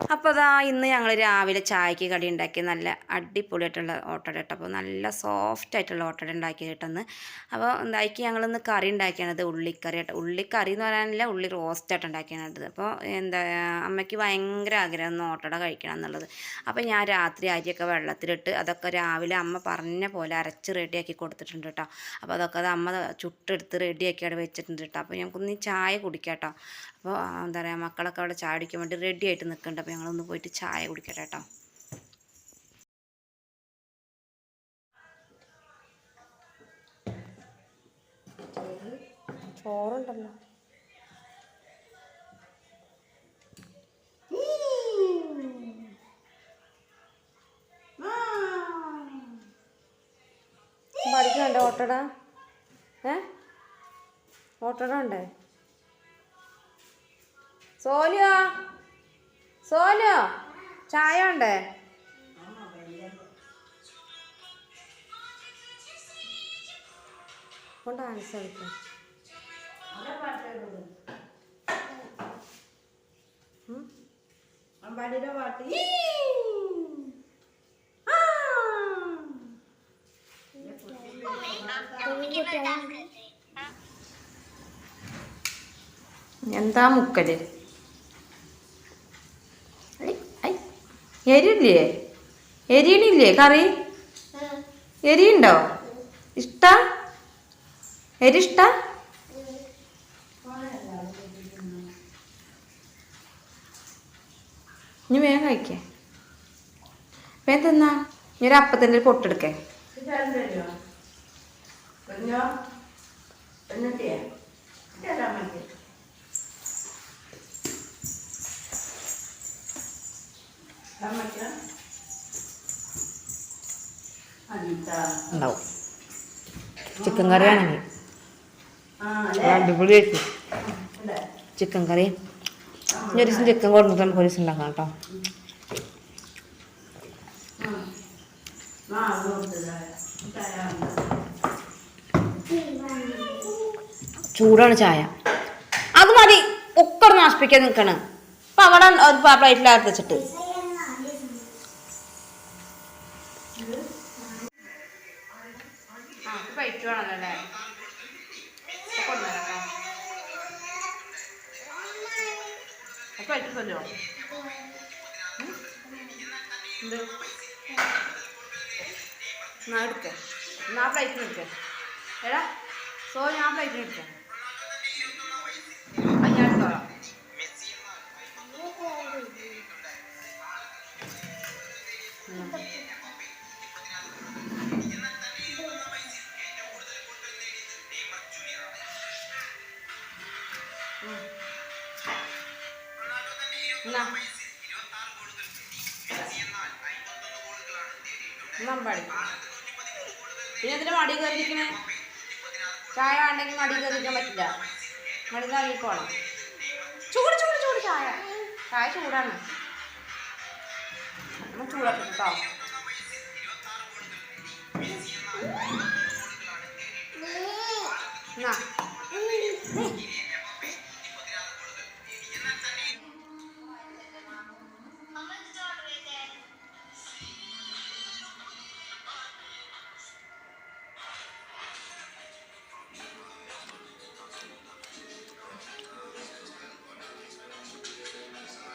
അപ്പോൾ അതാ ഇന്ന് ഞങ്ങൾ രാവിലെ ചായക്ക് കടി ഉണ്ടാക്കി നല്ല അടിപൊളിയായിട്ടുള്ള ഓട്ടട കേട്ടോ. നല്ല സോഫ്റ്റ് ആയിട്ടുള്ള ഓട്ടട ഉണ്ടാക്കി കിട്ടുന്നത് അപ്പോൾ എന്താക്കി ഞങ്ങളിന്ന് കറി ഉണ്ടാക്കിയാണത് ഉള്ളിക്കറി കേട്ടോ. ഉള്ളിക്കറി എന്ന് പറയാനില്ല ഉള്ളി റോസ്റ്റായിട്ട് ഉണ്ടാക്കിയാണത്. അപ്പോൾ എന്താ അമ്മയ്ക്ക് ഭയങ്കര ആഗ്രഹം ഒന്ന് ഓട്ടട കഴിക്കണം എന്നുള്ളത്. അപ്പോൾ ഞാൻ രാത്രി അരിയൊക്കെ വെള്ളത്തിലിട്ട് അതൊക്കെ രാവിലെ അമ്മ പറഞ്ഞ പോലെ അരച്ച് റെഡിയാക്കി കൊടുത്തിട്ടുണ്ട് കേട്ടോ. അപ്പോൾ അതൊക്കെ അത് അമ്മ ചുട്ടെടുത്ത് റെഡിയാക്കി അവിടെ വെച്ചിട്ടുണ്ട് കേട്ടോ. അപ്പോൾ ഞങ്ങൾക്കൊന്ന് ചായ കുടിക്കാം കേട്ടോ. അപ്പോൾ എന്താ പറയുക മക്കളൊക്കെ അവിടെ ചായ കുടിക്കാൻ വേണ്ടി റെഡി ആയിട്ട് നിൽക്കുന്നുണ്ട്. അപ്പോൾ ഞങ്ങളൊന്ന് പോയിട്ട് ചായ കുടിക്കട്ടെ കേട്ടോ. ചോറുണ്ടല്ലോ. പഠിക്കണ്ടേ ഓട്ടട? ഏ? ഓട്ടട ഉണ്ടേ? സോനിയോ? സോനിയോ ചായ ഉണ്ടേ കൊണ്ട് ഡാൻസ് കളിക്കാം അമ്പാടിയുടെ പാട്ട്. എന്താ മുക്കൽ? എരിയില്ലേ? എരിയണില്ലേ കറി? എരിയുണ്ടോ? ഇഷ്ട? എരി ഇഷ്ട ഇനി വേഗം കഴിക്കേ. വേഗം തിന്നാ. ഇനി ഒരു അപ്പത്തിന്റെ ഒരു പൊട്ടെടുക്കേ. എന്നിട്ടേ ഇതെല്ലാം മതി അമ്മയ്ക്ക് അനിത ഉണ്ടാവും ചിക്കൻ കറിയാണെങ്കിൽ അല്ലേ ചിക്കൻ കറി ഒരു ദിവസം ചിക്കൻ കൊടുത്തിട്ട് നമുക്ക് ഒരു ദിവസം ഉണ്ടാക്കാം കേട്ടോ ചൂടാണ് ചായ അത് മതി ഒക്കെ നാശിപ്പിക്കാൻ നിൽക്കണം അപ്പൊ അവിടെ ഒരു പ്ലേറ്റിലകത്ത് വെച്ചിട്ട് എടുക്കേ. എന്നാ പ്ലേറ്റിന് എടുക്കേ എടാ സോ ഞാൻ പ്ലേറ്റിന് എടുക്കേ അത് ഞാൻ പിന്നെ എന്തിനാ മടി കയറിയിരിക്കണേ? ചായ വേണ്ടെങ്കിൽ മടി കയറിയിരിക്കാൻ പറ്റില്ല. മടി കയറിപ്പോണം ചൂട് ചൂട് ചൂട് ചായ. ചായ ചൂടാണ്. നമ്മൾ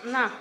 那